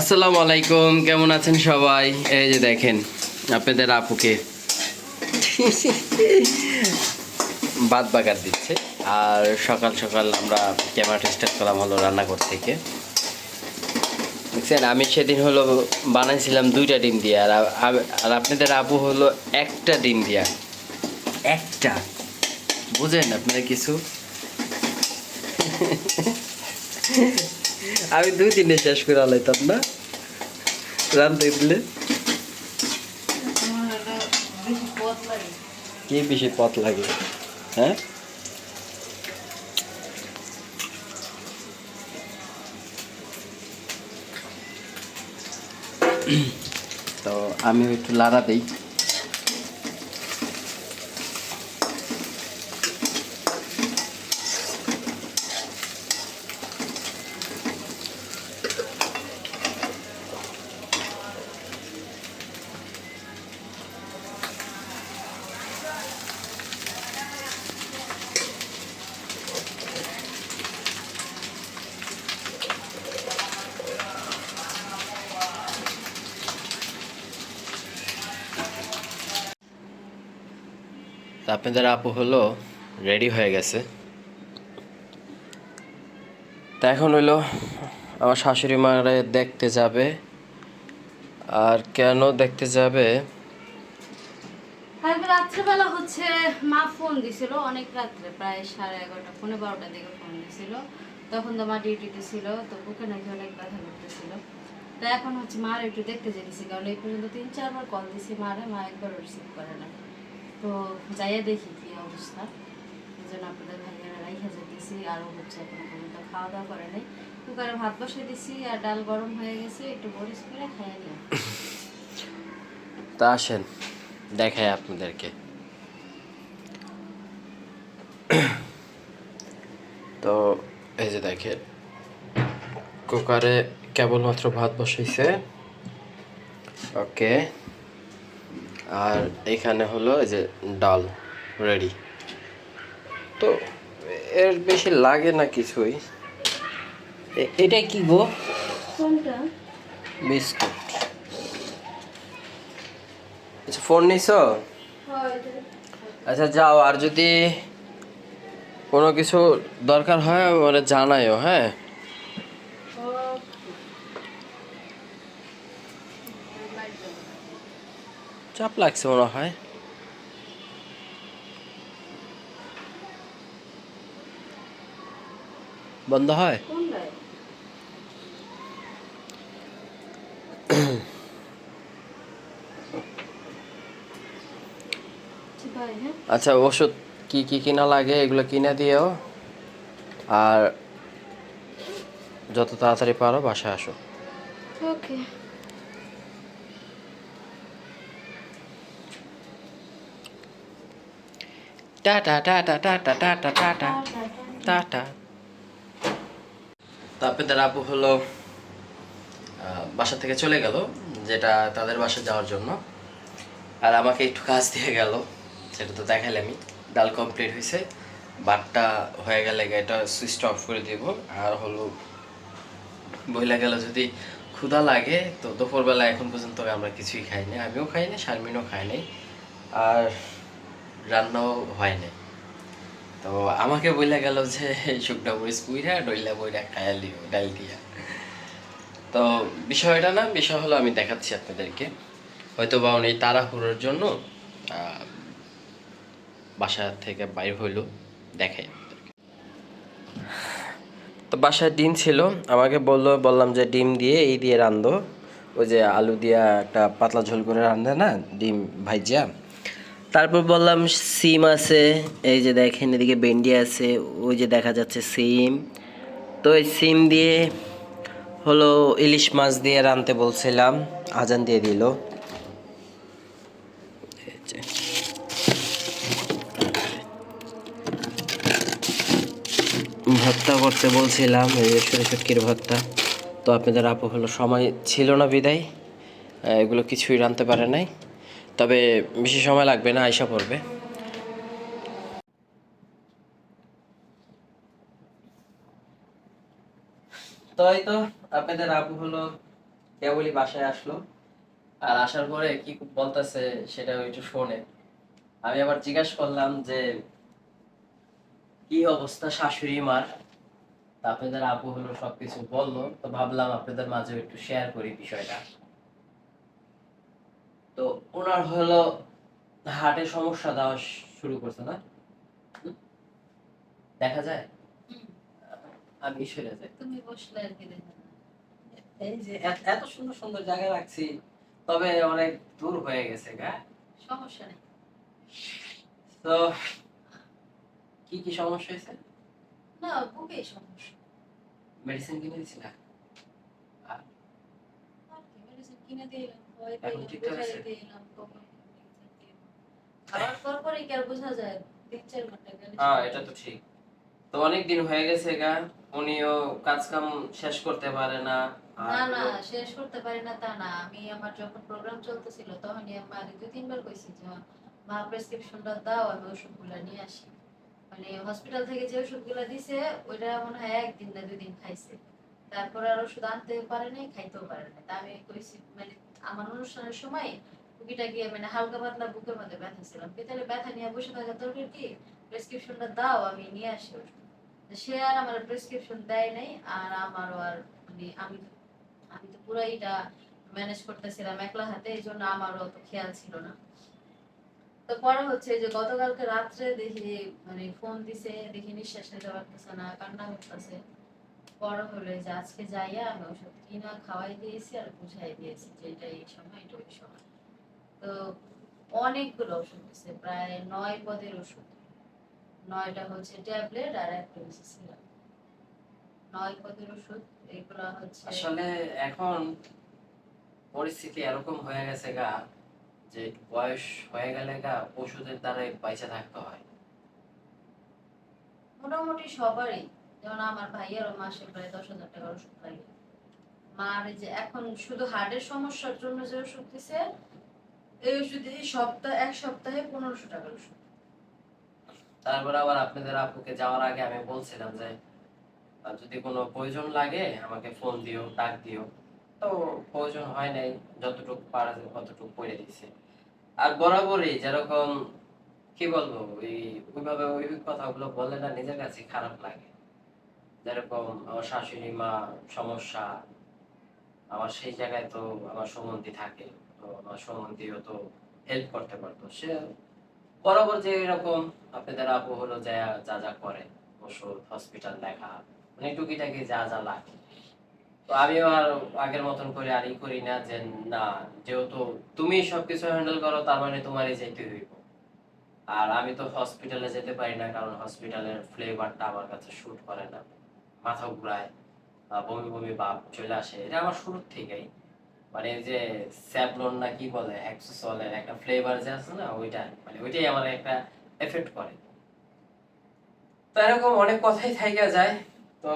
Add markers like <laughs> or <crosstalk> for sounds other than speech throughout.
আসসালামু আলাইকুম কেমন আছেন সবাই? এই যে দেখেন আপনাদের আপুকে বাদ বাগার দিচ্ছে। আর সকাল সকাল আমরা ক্যামেরাটা স্টার্ট করলাম হলো রান্নাঘর থেকে। দেখছেন আমি সেদিন হলো বানাইছিলাম দুইটা ডিম দিয়ে আর আর আপনাদের আপু হলো একটা ডিম দিয়া। একটা? বুঝেন আপনারা কিছু? <laughs> আমি দুই দিনে শেষ করে আলাইতাম না। রান্ধতে দিলে কি বেশি পথ লাগে হ্যাঁ? তো আমি একটু লাড়া দিই। আপনাদের আপু হলো রেডি হয়ে গেছে। তা এখন হইল আমার শাশুড়ি মারা দেখতে যাবে। আর কেন দেখতে যাবে? কালকে রাত্রেবেলা হচ্ছে মা ফোন দিছিল, অনেক রাত্রে, প্রায় সাড়ে এগারোটা, পৌনে বারোটার দিকে ফোন দিছিল। তখন তো মা ডিউটিতে ছিল, তো বুকে নাকি অনেক ব্যথা করতেছিল। তো এখন হচ্ছে মার একটু দেখতে যেতেছি, কারণ এই পর্যন্ত তিন, চারবার কল দিছি মারে, মা একবার রিসিভ করে না তো যাইয়া দেখি কি অবস্থা। এই জন্য আপনাদের ভাইয়ারা রাইখা যেতেছি আরও হচ্ছে এখনও পর্যন্ত খাওয়া দাওয়া করে নাই। কুকারে ভাত বসিয়ে দিছি আর ডাল গরম হয়ে গেছে, একটু বরিশ করে খাইয়া নিও তা আসেন, দেখাই আপনাদেরকে। তো এই যে দেখেন, কুকারে কেবলমাত্র ভাত বসাইছে। ওকে। আর এখানে হলো এই যে ডাল রেডি। তো এর বেশি লাগে না কিছুই। এটা কি গো? কোনটা? বিস্কুট। আচ্ছা ফোন নিছো? আচ্ছা যাও আর যদি কোনো কিছু দরকার হয় মানে জানাইও হ্যাঁ? চাপ লাগছে মনে হয়। বন্ধ হয়? আচ্ছা ওষুধ কি কি কিনা লাগে এগুলো কিনে দিও আর যত তাড়াতাড়ি পারো, বাসায় আসো। Okay tata tata tata tata tata tata তো আপনাদের আপু হলো বাসা থেকে চলে গেল, যেটা তাদের বাসা যাওয়ার জন্য। আর আমাকে একটু কাজ দিয়ে গেল, সেটা তো দেখালামই ডাল কমপ্লিট হয়েছে বাটটা হয়ে গেলে এটা সুইচটা অফ করে দিব। আর হলো, বইলা গেল যদি ক্ষুধা লাগে, তো দুপুরবেলা এখন পর্যন্ত আমরা কিছুই খাইনি। আমিও খাইনি, শারমিনও খাইনি আর রান্নাও হয় নাই। তো আমাকে বইলা গেল যে, শুকনা মরিচ পুইরা ডইলা বইরা খায়া ডাল দিয়া। তো বিষয়টা না, বিষয় হলো আমি দেখাচ্ছি আপনাদেরকে। হয়তো বা উনি তাড়াহুড়োর জন্য বাসা থেকে বাইর হইল, দেখাই তো বাসায় ডিম ছিল, আমাকে বলল, বললাম যে ডিম দিয়ে, এই দিয়ে রান্ধো। ওই যে আলু দিয়া একটা পাতলা ঝোল করে রান্ধে না, ডিম ভাইজা। তারপর বললাম, সিম আছে, এই যে দেখেন এদিকে ভেন্ডি আছে, ওই যে দেখা যাচ্ছে সিম। তো এই সিম দিয়ে হলো ইলিশ মাছ দিয়ে রানতে বলছিলাম, আজান দিয়ে দিল। ভর্তা করতে বলছিলাম, এই যে ছোটো ছুটকির ভর্তা। তো আপনাদের আপু হলো, সময় ছিল না বিদায় এগুলো কিছুই রানতে পারে নাই। তবে বেশি সময় লাগবে না আয়সা পড়বে। তো এই তো, আপনাদের আপু হলো কেবলই বাসায় আসলো। আর আসার পরে কি বলতেছে সেটা একটু শোনে। আমি আবার জিজ্ঞাসা করলাম যে, কি অবস্থা শাশুড়ি, মার? আপনাদের আপু হলো সবকিছু বলল, তো ভাবলাম আপনাদের মাঝে একটু শেয়ার করি বিষয়টা। তো ওনার হলো হার্টের সমস্যা দেওয়া শুরু করছে না? দেখা যায়? আমি সরে যাই। তুমি বসলে আর কি দেখা যায়। এই যে এত- এত সুন্দর সুন্দর জায়গা রাখছি তবে অনেক দূর হয়ে গেছে গা। সমস্যা নেই। তো কি কি সমস্যা হয়েছে? না বুকে সমস্যা। মেডিসিন কিনে দিছিলা আর কি মেডিসিন কিনে দিলাম ভয় দিলাম বুঝাই দিলাম কখন খাওয়ার পর পরে কি আর বোঝা যায় তিন চার ঘণ্টা গেলে হ্যাঁ এটা তো ঠিক। তো অনেক দিন হয়ে গেছে গা উনিও কাজ কাম শেষ করতে পারে না না না শেষ করতে পারি না তা না। আমি আমার যখন প্রোগ্রাম চলতেছিল তখনই আমি মাকে দুই তিনবার কইছি যে মা প্রেসক্রিপশনটা দাও আমি ওষুধগুলো নিয়ে আসি। মানে হসপিটাল থেকে যে ওষুধগুলো দিছে ওইটা মনে হয় একদিন না দুই দিন খাইছে। তারপর আর ওষুধ আনতে পারে নাই, খাইতেও পারে না তা আমি কইছি মানে আমার অনুষ্ঠানের সময় রুগীটা গিয়ে মানে হালকা পাতলা বুকের মধ্যে ব্যথা ছিল আমি তাহলে ব্যথা নিয়ে বসে থাকা দরকার কি? প্রেসক্রিপশনটা দাও, আমি নিয়ে আসি সে আর আমার প্রেসক্রিপশন দেয় নাই, আর আমারও আর মানে আমি আমি তো পুরো এটা ম্যানেজ করতেছিলাম একলা হাতে, এই জন্য আমারও অত খেয়াল ছিল না। তো পরে হচ্ছে যে গতকালকে রাত্রে দেখি মানে ফোন দিছে, দেখি নিঃশ্বাস নিতে পারতেছে না, কান্না করতেছে। পরে হলো যে আজকে যাইয়া আমি ওষুধ কিনা খাওয়াই দিয়েছি আর বুঝাই দিয়েছি যে এটা এই সময় এটা ওই সময়। তো অনেকগুলো ওষুধ প্রায় নয় পদের ওষুধ। নয়টা হচ্ছে ট্যাবলেট আর একটা হচ্ছে সিরাপ। নয় পদের ওষুধ এগুলো হচ্ছে আসলে এখন পরিস্থিতি এরকম হয়ে গেছে গা যে বয়স হয়ে গেলে গা ওষুধের দ্বারাই বাইচে থাকতে হয়। মোটামুটি সবারই। যেমন আমার মাসে প্রায় দশ হাজার টাকার ওষুধ মার যে এখন শুধু হার্টের সমস্যার জন্য যে ওষুধ দিছে, এই ওষুধ সপ্তাহ, এক সপ্তাহে পনেরোশো টাকার ওষুধ। তারপর আবার আপনাদের আপুকে যাওয়ার আগে আমি বলছিলাম যে যদি কোনো প্রয়োজন লাগে, আমাকে ফোন দিও, ডাক দিও। তো প্রয়োজন হয় নাই, যতটুকু পারা যায় ততটুকু করে দিছে। আর বরাবরই যেরকম, কি বলব ওই ওইভাবে ওই কথাগুলো বলে না, নিজের কাছে খারাপ লাগে। যেরকম আমার শাশুড়ি মা সমস্যা, আমার সেই জায়গায় তো আমার থাকে, তো আমার সম্বন্ধীও তো হেল্প করতে পারতো। সে এরকম আপনাদের আপু হলো যা যা যা করে, ওষুধ হসপিটাল দেখা মানে টুকিটাকি যা যা লাগে। তো আমিও আর আগের মতন করে আর ই করি না যে, না, যেহেতু তুমি সবকিছু হ্যান্ডেল করো, তার মানে তোমারই যাইতে হইব। আর আমি তো হসপিটালে যেতে পারি না, কারণ হসপিটালের ফ্লেভারটা আমার কাছে শুট করে না। মাথা ঘুরায় বা বমি বমি ভাব চলে আসে। এটা আমার শুরুর থেকেই। মানে যে স্যাবলন না কি বলে হ্যাক্সোসলের একটা ফ্লেভার যে আছে না, ওইটা মানে ওইটাই আমার একটা এফেক্ট করে। তো এরকম অনেক কথাই থাইকা যায়। তো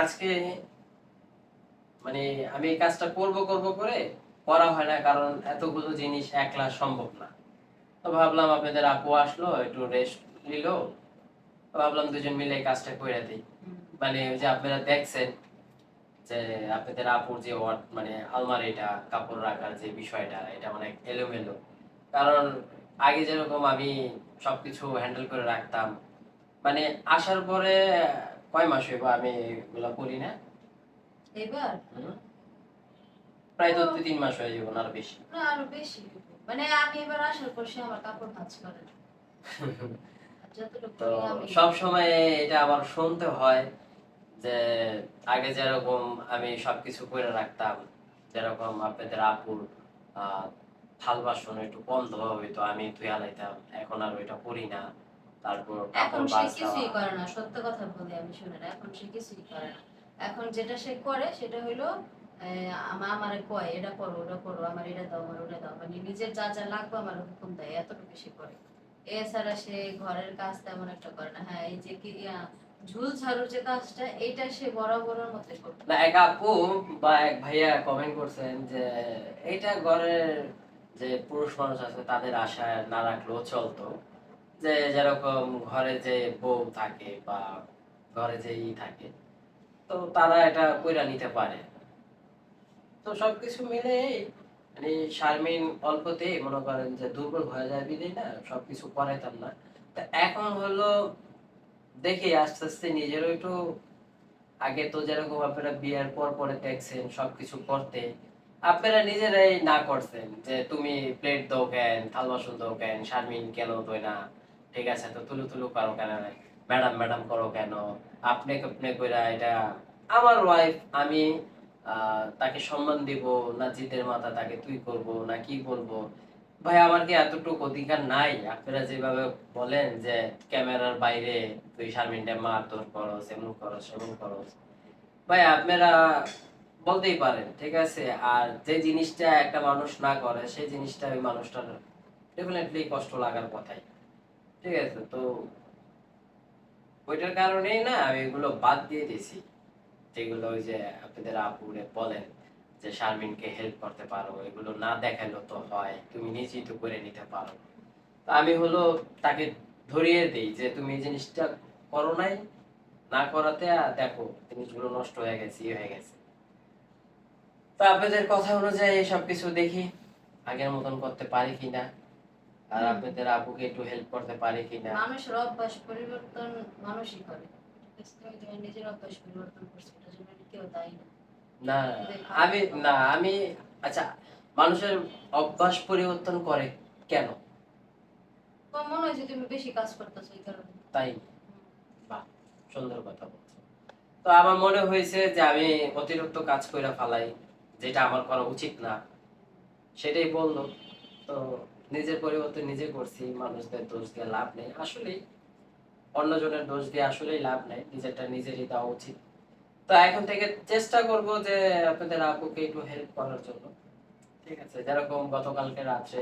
আজকে মানে আমি এই কাজটা করব করব করে করা হয় না, কারণ এতগুলো জিনিস একলা সম্ভব না। তো ভাবলাম আপনাদের আপু আসলো, একটু রেস্ট নিল। ভাবলাম দুজন মিলে এই কাজটা করে দিই। মানে ওই যে আপনারা দেখছেন যে আপনাদের আপুর যে ওয়ার্ড মানে আলমারিটা কাপড় রাখার যে বিষয়টা এটা অনেক এলোমেলো। কারণ আগে যেরকম আমি সবকিছু হ্যান্ডেল করে রাখতাম মানে আসার পরে কয় মাস হইব আমি এগুলো করি না? এবার প্রায় তো দুই তিন মাস হয়ে যাব আরও বেশি। না আরও বেশি মানে আমি এবার আসার পর সে আমার কাপড় ভাঁজ করে। না। সব সময় এটা আবার শুনতে হয়। যে আগে যেরকম আমি সবকিছু করে রাখতাম যেরকম আপনাদের আপুর থাল বাসন একটু কম ধোয়া হইতো আমি ধুয়া লাইতাম এখন আর ওইটা করি না। তারপর এখন সে কিছুই করে না সত্য কথা বলি আমি শুনে না এখন সে কিছুই করে না। এখন যেটা সে করে সেটা হইল আমার আমারে কয় এটা করো ওটা করো আমার এটা দাও আমার ওটা দাও। মানে নিজের যা যা লাগবে আমার হুকুম দেয় এতটুকু সে করে। এছাড়া সে ঘরের কাজ তেমন একটা করে না। হ্যাঁ এই যে কি ঝুল ঝাড়ুর যে কাজটা সে করবে। না এক আপু বা এক ভাইয়া কমেন্ট করছেন যে ঘরের যে পুরুষ মানুষ আছে, তাদের না রাখলেও চলতো। যে যেরকম ঘরে যে বউ থাকে বা ঘরে যে ই থাকে, তো তারা এটা কইরা নিতে পারে। তো সবকিছু মিলে মানে শারমিন অল্পতেই মনে করেন যে দুর্বল হয়ে যায় বিদেই না, সবকিছু করাইতাম না। তা এখন হলো দেখি আস্তে আস্তে নিজেরও একটু আগে তো যেরকম আপনারা বিয়ের পর পরে দেখছেন, সবকিছু করতে, আপনারা নিজেরাই না করছেন যে তুমি প্লেট দাও কেন, থাল বাসন দাও কেন, শারমিন কেন দই না, ঠিক আছে, তো তুলু তুলু করো কেন, ম্যাডাম ম্যাডাম করো কেন, আপনি আপনি কইরা এটা আমার ওয়াইফ আমি তাকে সম্মান দিব না জিদের মাথা তাকে তুই করব, না কি বলব ভাই, আমার কি এতটুকু অধিকার নাই? আপনারা যেভাবে বলেন যে ক্যামেরার বাইরে তুই শারমিনটা মার, তোর করো সেমন করো সেমন করো ভাই, আপনারা বলতেই পারেন, ঠিক আছে? আর যে জিনিসটা একটা মানুষ না করে, সেই জিনিসটা ওই মানুষটার ডেফিনেটলি কষ্ট লাগার কথাই। ঠিক আছে? তো ওইটার কারণেই না, আমি এগুলো বাদ দিয়ে দিয়েছি। যেগুলো ওই যে আপনাদের আপুরে বলেন। যে শারমিনকে হেল্প করতে পারো এগুলো না দেখালেও তো হয় তুমি নিজেই তো করে নিতে পারো। তো আমি হলো তাকে ধরিয়ে দিই যে তুমি এই জিনিসটা করো নাই না করাতে দেখো জিনিসগুলো নষ্ট হয়ে গেছে ইয়ে হয়ে গেছে। তো আপনাদের কথা অনুযায়ী সবকিছু দেখি আগের মতন করতে পারি কিনা আর আপনাদের আপুকে একটু হেল্প করতে পারি কিনা। মানুষের অভ্যাস পরিবর্তন মানুষই করে। নিজের অভ্যাস পরিবর্তন করছ এটার জন্য কেউ দায়ী না। না আমি না আমি আচ্ছা মানুষের অভ্যাস পরিবর্তন করে কেন? মনে হয় যে তুমি বেশি কাজ করতেছো এই কারণে। তাই? বাহ সুন্দর কথা বলছো। তো আমার মনে হয়েছে যে আমি অতিরিক্ত কাজ কইরা ফালাই যেটা আমার করা উচিত না সেটাই বলল। তো নিজের পরিবর্তন নিজে করছি মানুষদের দোষ দিয়ে লাভ নেই। আসলেই অন্যজনের দোষ দিয়ে আসলেই লাভ নেই নিজেরটা নিজেরই দেওয়া উচিত। তো এখন থেকে চেষ্টা করব যে আপনাদের আপুকে একটু হেল্প করার জন্য। ঠিক আছে, যেরকম গতকালকে রাত্রে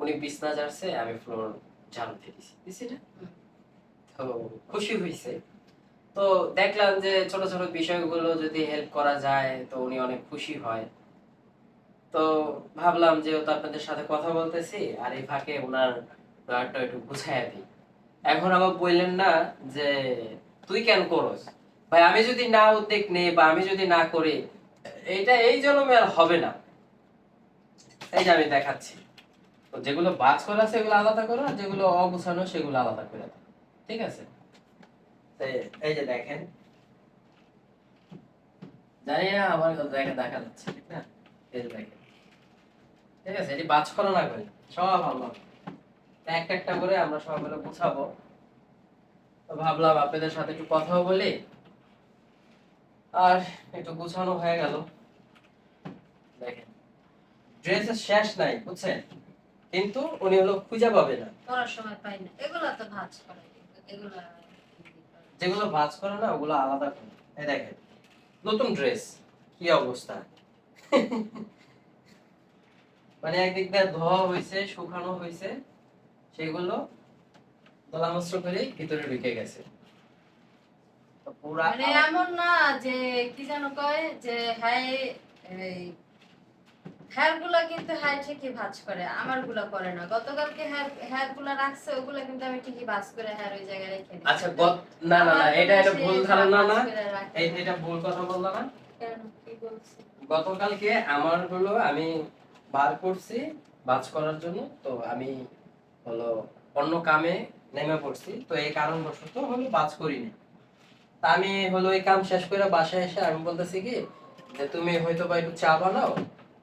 উনি বিছনা ঝাড়ছে, আমি ফ্লোর ঝাড়ু দিয়ে দিছি। দিছি না? তো খুশি হয়েছে তো দেখলাম যে ছোট ছোট বিষয়গুলো যদি হেল্প করা যায়, তো উনি অনেক খুশি হয়। তো ভাবলাম যেহেতু আপনাদের সাথে কথা বলতেছি, আর এই ফাঁকে ওনার ব্লাডটা একটু গুছাইয়া দিই। এখন আবার বললেন না যে, তুই কেন করস? ভাই আমি যদি না উদ্যোগ নেই বা আমি যদি না করি এটা এই জন্মে আর হবে না। এই যে আমি দেখাচ্ছি। তো যেগুলো বাজ করা সেগুলো আলাদা করো আর যেগুলো অগুছানো সেগুলো আলাদা করে দাও। ঠিক আছে? এই যে দেখেন। জানি না আমার দেখা দেখা যাচ্ছে ঠিক না? এই যে দেখেন। ঠিক আছে এটি বাজ করা না করে সব ভালো একটা একটা করে আমরা সব মিলে গুছাবো। তো ভাবলাম আপনাদের সাথে একটু কথাও বলি আর একটু গুছানো হয়ে গেল। দেখেন ড্রেসের শেষ নাই বুঝছেন? কিন্তু উনি হলো খুঁজে পাবে না। সময় পাই না। এগুলা তো ভাজ করে এগুলা যেগুলো ভাঁজ করে না ওগুলো আলাদা করে। এই দেখেন নতুন ড্রেস কি অবস্থা? মানে একদিক দিয়ে ধোয়া হয়েছে শুকানো হয়েছে সেগুলো দলামস্ত্র করে ভিতরে ঢুকে গেছে। মানে এমন না যে কি যেন কয় যে হ্যাঁ কিন্তু হ্যাঁ ঠিকই ভাজ করে আমারগুলা করে না। গতকালকে হেয়ার হেয়ারগুলা রাখছে ওগুলা কিন্তু আমি ঠিকই ভাজ করে হেয়ার ওই জায়গায় রেখে দিই। আচ্ছা না না না এটা এটা ভুল ধারণা না। এটা ভুল কথা বললা না? কেন? কি বলছি? গতকালকে আমার হলো আমি বার করছি বাজ করার জন্য তো আমি হলো অন্য কামে নেমে পড়ছি তো এই কারণবশত হলো বাজ করিনি। আমি হলো এই কাম শেষ করে বাসায় এসে আমি বলতেছি কি যে তুমি হয়তো বা একটু চা বানাও,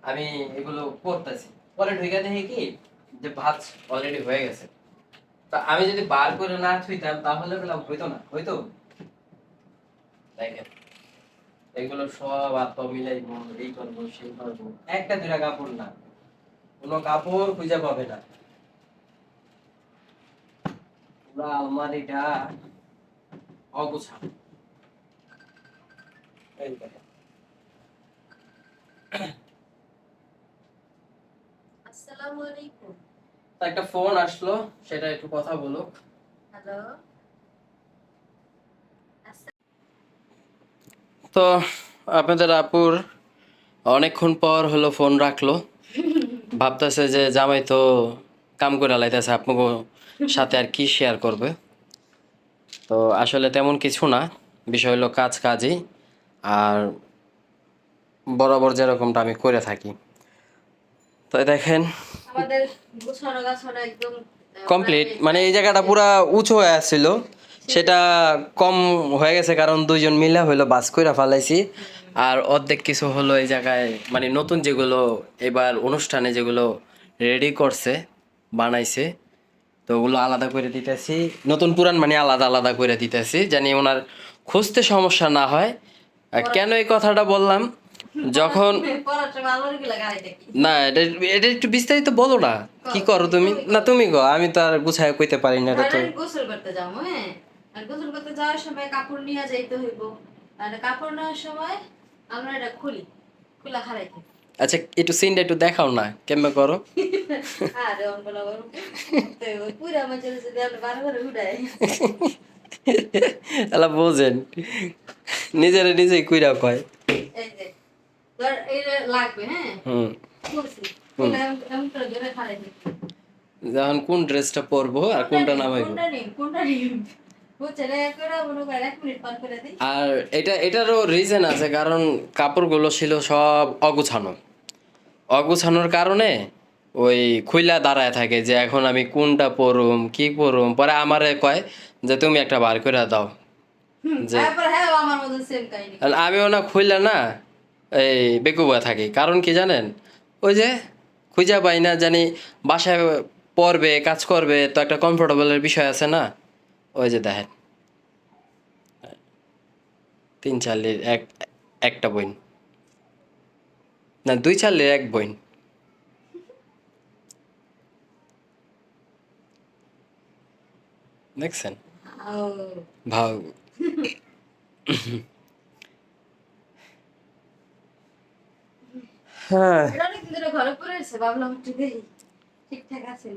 আমি এগুলো করতেছি। পরে ঢুকে দেখি কি যে ভাত অলরেডি হয়ে গেছে। তা আমি যদি বার করে না থুইতাম তাহলে বললাম হইতো না, হইতো? দেখেন, এগুলো সব আত্ম মিলাইবো এই করব, সেই করব, একটা দুটা কাপড় না, কোনো কাপড় খুঁজে পাবে না। আলমারিটা অগোছানো এই দেখেন। আসসালামু আলাইকুম একটা ফোন আসলো সেটা একটু কথা বলো হ্যালো। তো আপনাদের আপুর অনেকক্ষণ পর হলো ফোন রাখল। ভাবতেছে যে জামাই তো কাম করে লাইতেছে আপনাকে সাথে আর কি শেয়ার করবে? তো আসলে তেমন কিছু না বিষয় হলো কাজ কাজই। আর বরাবর যেরকমটা আমি করে থাকি। তো দেখেন কমপ্লিট মানে এই জায়গাটা পুরা উঁচু হয়ে আসছিল। সেটা কম হয়ে গেছে কারণ দুইজন মিলে হইল বাস কইরা ফালাইছি। আর অর্ধেক কিছু হলো এই জায়গায় মানে নতুন যেগুলো এবার অনুষ্ঠানে যেগুলো রেডি করছে বানাইছে তো ওগুলো আলাদা করে দিতেছি। নতুন পুরান মানে আলাদা আলাদা করে দিতেছি জানি ওনার খুঁজতে সমস্যা না হয়। কেন এই কথাটা বললাম? যখন না এটা এটা একটু বিস্তারিত বলো না। কি করো তুমি? না তুমি গো আমি তো আর গুছায় কইতে পারি না এটা তো গোসল করতে যাব হ্যাঁ। আর গোসল করতে যাওয়ার সময় কাপড় নিয়ে যাইতে হইব। আর কাপড় নেওয়ার সময় আমরা এটা খুলি খোলা খারাই থাকি আচ্ছা একটু সিনটা একটু দেখাও না কেমনে করো? আরে অন বলা বড় তো পুরা মাঝে যদি আমরা বারে বারে উড়াই এলা বোঝেন। নিজেরে নিজেই কুইরা কয়। এই যে তোর এই লাগবে হ্যাঁ? হুম। করছি খুলে এমন ধরে খারাই যখন কোন ড্রেসটা পরবো আর কোনটা নামাইবো? আর এটা এটারও রিজন আছে কারণ কাপড়গুলো ছিল সব অগুছানো। অগুছানোর কারণে ওই খুইলা দাঁড়ায় থাকে যে এখন আমি কোনটা পরুম কি পরুম? পরে আমারে কয় যে তুমি একটা বার করে দাও। আমি ওনা খুইলা না এই বেকুবা থাকি। কারণ কি জানেন? ওই যে খুঁজা পাই না জানি বাসায় পড়বে কাজ করবে তো একটা কমফোর্টেবলের বিষয় আছে না? ওই যে দেখেন। তিন চালের এক একটা বইন। না দুই চালের এক বইন। দেখছেন? ও ভাব হ্যাঁ ঘরে পড়ে আছে ভাবলাম একটু দেখি ঠিকঠাক আছে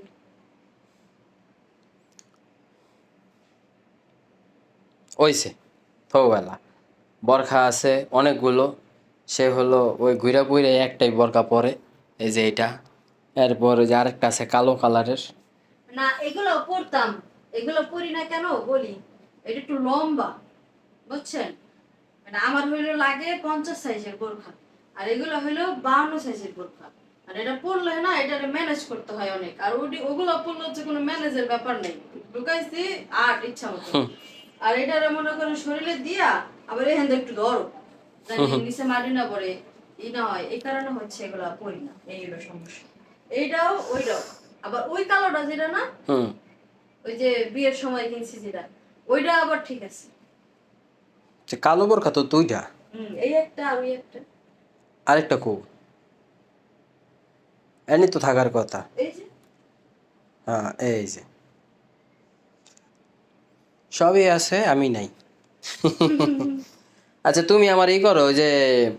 ওইছে থৌবেলা বরখা আছে অনেকগুলো সে হলো ওই ঘুরা ঘুরে একটাই বরখা পরে এই যে এটা এরপর ওই যে আরেকটা আছে কালো কালারের। না এগুলো পড়তাম এগুলো পড়ি না কেন? বলি এটা একটু লম্বা বুঝছেন? মানে আমার হইল লাগে পঞ্চাশ সাইজের বোরখা আর এগুলো হইল বাউন্ন সাইজের বোরখা। আর এটা পড়লে না এটা ম্যানেজ করতে হয় অনেক। আর ওটি ওগুলো পড়লে হচ্ছে কোনো ম্যানেজের ব্যাপার নেই। ঢুকাইছি আট ইচ্ছা মতো। আর এটা মনে করেন শরীরে দিয়া আবার এখান থেকে একটু ধরো। নিচে মাটি না পরে ই না হয়। এই কারণে হচ্ছে এগুলো পড়ি না। এই হলো সমস্যা। এইটাও ওইটাও। আবার ওই কালোটা যেটা না ওই যে বিয়ের সময় কিনছি যেটা ওইটা আবার ঠিক আছে। যে কালো বরখা তো দুইটা। এই একটা আর ওই একটা। আরেকটা কো? এনি তো থাকার কথা। এই যে। হ্যাঁ এই যে। সবই আছে আমি নাই। <laughs> আচ্ছা তুমি আমার ই করো যে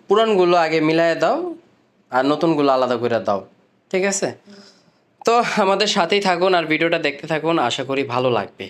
পুরানগুলো আগে মিলাই দাও আর নতুনগুলো আলাদা করে দাও। ঠিক আছে? তো আমাদের সাথেই থাকুন আর ভিডিওটা দেখতে থাকুন। আশা করি ভালো লাগবে।